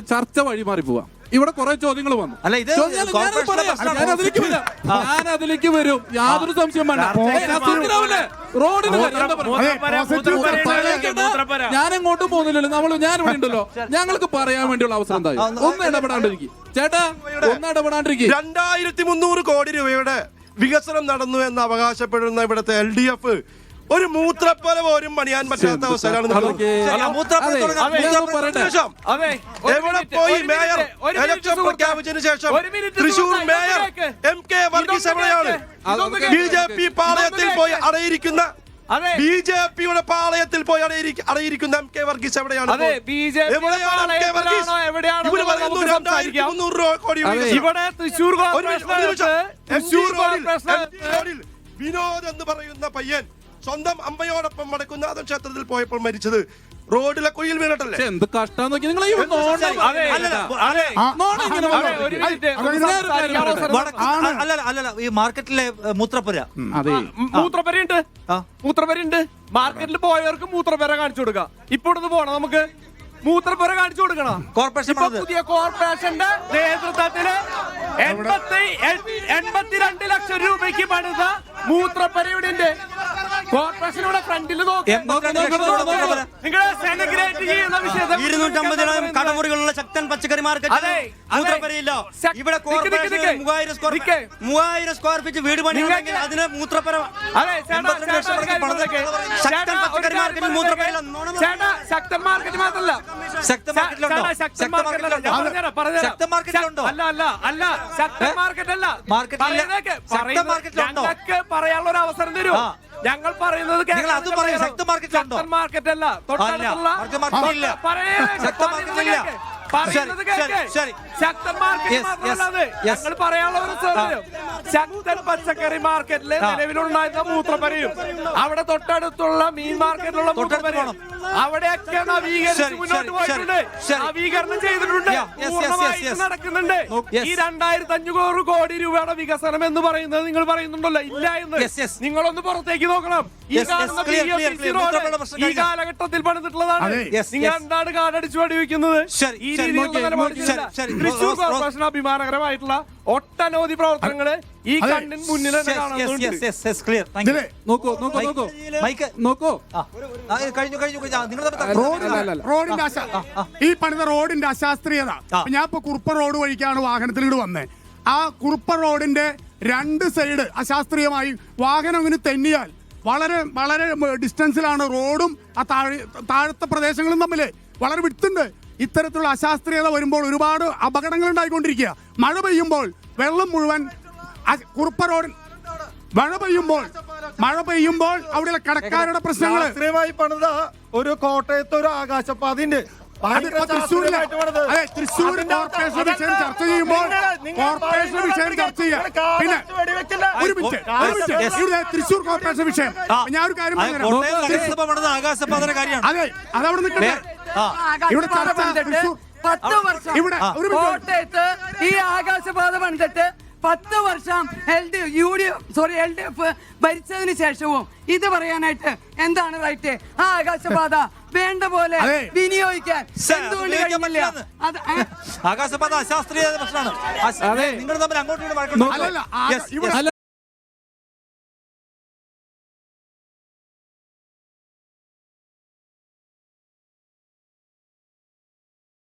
ചർച്ച വഴി മാറി പോവാം. ഇവിടെ കുറെ ചോദ്യങ്ങൾ വന്നു. അല്ല, ഇത് ഞാൻ- അതിലേക്ക് വരാം. ഞാൻ അതിലേക്ക് വരും. യാതൊരു സംശയം വേണ്ട? റോഡിന്. ഞാൻ എങ്ങോട്ടും പോകുന്നില്ലല്ലോ. നമ്മൾ ഞാൻ ഇവിടെ ഉണ്ടല്ലോ ഞങ്ങൾക്ക് പറയാൻ വേണ്ടിയുള്ള അവസരം എന്തായി? ഒന്ന് ഇടപെടാണ്ടിരിക്കും. ചേട്ടാ ഒന്ന് ഇടപെടാണ്ടിരിക്കും. രണ്ടായിരത്തി മുന്നൂറ് കോടി രൂപയുടെ വികസനം നടന്നു എന്ന് അവകാശപ്പെടുന്ന ഇവിടുത്തെ എൽ ഡി എഫ് ഒരു മൂത്രപ്പല പോലും പണിയാൻ പറ്റാത്ത അവസ്ഥയിലാണ് മൂത്രപ്പുര എവിടെ പോയി മേയർ ഇലക്ഷൻ. പ്രഖ്യാപിച്ചതിന് ശേഷം Thrissur mayor M K Varghese എവിടെയാണ് ബി ജെ പി പാളയത്തിൽ പോയി അടയിരിക്കുന്ന. ബി ജെ പിയുടെ പാളയത്തിൽ പോയി അടയിരിക്ക- അടയിരിക്കുന്ന എം കെ വർഗീസ്? എവിടെയാണ് ഇവിടെ ജി റോഡിൽ വിനോദ് എന്ന് പറയുന്ന പയ്യൻ സ്വന്തം അമ്മയോടൊപ്പം വടക്കുന്നാഥൻ ക്ഷേത്രത്തിൽ പോയപ്പോൾ മരിച്ചത് റോഡിലെ കുഴിയിൽ വീണിട്ടല്ലേ? എന്ത് കഷ്ടം അല്ലല്ല, ഈ മാർക്കറ്റിലെ മൂത്രപ്പുര. മൂത്രപ്പുരയുണ്ട്? മൂത്രപ്പുരയുണ്ട്? മാർക്കറ്റിൽ പോയവർക്ക് മൂത്രപ്പുര കാണിച്ചു കൊടുക്കാം. ഇപ്പൊ ഇടന്ന് പോണം നമുക്ക്. മൂത്രപ്പുര കാണിച്ചു കൊടുക്കണം. കോർപ്പറേഷൻ ഇപ്പൊ പുതിയ കോർപ്പറേഷന്റെ നേതൃത്വത്തിൽ എൺപത്തി എൺപത്തിരണ്ട് ലക്ഷം രൂപയ്ക്ക് പണിത മൂത്രപ്പര ഇവിടെ ഉണ്ട് കോർപ്പറേഷനോടെ ഫ്രണ്ടിൽ ഇരുന്നൂറ്റമ്പതിനായിരം കടമുറികളുള്ള ശക്തൻ പച്ചക്കറി മാർക്കറ്റ്. മൂത്രപ്പരയില്ല ഇവിടെ മൂവായിരം സ്ക്വയർ. മൂവായിരം സ്ക്വയർ ഫീറ്റ് വീട് പണിയുണ്ടെങ്കിൽ അതിന് മൂത്രപ്പര. ശക്തൻ പച്ചക്കറി മാർക്കറ്റ് മൂത്രപ്പരയില്ല ശക്തൻ മാർക്കറ്റ് മാത്രല്ല ശക്തൻ മാർക്കറ്റിലുണ്ടോ ശക്തൻ പറഞ്ഞുതരാം. ശക്തൻ മാർക്കറ്റിലുണ്ടോ? അല്ല അല്ല അല്ല ശക്തൻ? മാർക്കറ്റ് അല്ല മാർക്കറ്റിലുണ്ടോ? പറയാനുള്ള ഒരു അവസരം തരൂ. ഞങ്ങൾ പറയുന്നത് നിങ്ങൾ അത് പറയും. മാർക്കറ്റ് ശക്തൻ മാർക്കറ്റിലുണ്ടോ? ശക്തൻ മാർക്കറ്റ് അല്ല തൊട്ടടുത്തുള്ള മാർക്കറ്റ്. ഞങ്ങൾ പറയാനുള്ള ഒരു ശക്തൻ പച്ചക്കറി മാർക്കറ്റിലെ. നിലവിലുണ്ടായിരുന്ന മൂത്രപ്പരയും. അവിടെ തൊട്ടടുത്തുള്ള മീൻ മാർക്കറ്റിലുള്ള മൂത്രപ്പരയും. അവിടെയൊക്കെ നവീകരിച്ച് മുന്നോട്ട് പോയിട്ടുണ്ട്. നവീകരണം ചെയ്തിട്ടുണ്ട്. Yeah, yes, yes, പൂർണമായിട്ടും yes, yes. നടക്കുന്നുണ്ട് ഈ രണ്ടായിരത്തി അഞ്ഞൂറ് കോടി രൂപയുടെ വികസനം എന്ന് പറയുന്നത് നിങ്ങൾ പറയുന്നുണ്ടല്ലോ. ഇല്ല എന്ന്. Yes, yes. നിങ്ങളൊന്ന് പുറത്തേക്ക് നോക്കണം. ഈ Yes, yes, കാണുന്ന ഈ കാലഘട്ടത്തിൽ പണിതിട്ടുള്ളതാണ്. നിങ്ങൾ എന്താണ് കാടടിച്ചു വെടിവെക്കുന്നത് വെക്കുന്നത് ഈ രീതിയിലുള്ള നിലപാട്. തൃശ്ശൂർ. കോർപ്പറേഷൻ അഭിമാനകരമായിട്ടുള്ള ഒട്ടനവധി പ്രവർത്തനങ്ങൾ ഈ കണ്ണിന് മുന്നിൽ തന്നെ ഇതിലെ നോക്കൂ നോക്കൂ നോക്കൂ. മൈക്ക് നോക്കൂ. ആ, ആ, കഴിഞ്ഞു കഴിഞ്ഞു കഴിഞ്ഞു. ആ, നിങ്ങൾ തമ്മിൽ തർക്കം. റോഡ് അല്ല, അല്ല, അല്ല. റോഡിന്റെ അശ ഈ പണിത റോഡിന്റെ അശാസ്ത്രീയത. ഞാൻ ഇപ്പൊ കുറുപ്പ റോഡ് വഴിക്കാണ് വാഹനത്തിൽ ഇങ്ങോട്ട് വന്നത് ആ കുറുപ്പ റോഡിന്റെ രണ്ട് സൈഡ് അശാസ്ത്രീയമായി വാഹനം ഇങ്ങനെ തെന്നിയാൽ വളരെ വളരെ ഡിസ്റ്റൻസിലാണ് റോഡും ആ താഴെ താഴത്തെ പ്രദേശങ്ങളും തമ്മിൽ വളരെ വിടുത്തുണ്ട് ഇത്തരത്തിലുള്ള അശാസ്ത്രീയത വരുമ്പോൾ ഒരുപാട് അപകടങ്ങൾ ഉണ്ടായിക്കൊണ്ടിരിക്കുക. മഴ പെയ്യുമ്പോൾ വെള്ളം മുഴുവൻ കുറുപ്പ റോഡ് മഴ പെയ്യുമ്പോൾ മഴ പെയ്യുമ്പോൾ അവിടെ കടക്കാരുടെ പ്രശ്നങ്ങൾ പണിത ഒരു കോട്ടയത്തെ ഒരു ആകാശപാതിന്റെ തൃശ്ശൂരിലെ അതെ തൃശ്ശൂർ കോർപ്പറേഷൻ വിഷയം ചർച്ച ചെയ്യുമ്പോൾ കോർപ്പറേഷൻ വിഷയം ചർച്ച ചെയ്യാം. പിന്നെ ഒരു മിനിറ്റ് തൃശ്ശൂർ കോർപ്പറേഷൻ വിഷയം. ഞാൻ ഒരു കാര്യം അതെ അതവിടെ നിൽക്കട്ടെ. ഇവിടെ ചർച്ച തൃശ്ശൂർ പത്ത് വർഷം ഇവിടെ ഒരു മിനിറ്റ് കോട്ടയത്ത് ഈ ആകാശപാത പണിതിട്ട് പത്ത് വർഷം L D U D F sorry L D F ഭരിച്ചതിന് ശേഷവും ഇത് പറയാനായിട്ട് എന്താണ് റൈറ്റ് ആ ആകാശപാത വേണ്ട പോലെ അതെ. വിനിയോഗിക്കാൻ സർ, എന്തുകൊണ്ട് ഉപയോഗിക്കാൻ കഴിഞ്ഞില്ല പറ്റില്ലെന്ന്. അത് ഏ? ആകാശപാത അശാസ്ത്രീയ പ്രശ്നമാണ് നിങ്ങൾ തമ്മിൽ അങ്ങോട്ടും ഇങ്ങോട്ടും വഴക്കുണ്ടാവും. അല്ലല്ല, ആ- Yes, ഇവിടെ- അല്ല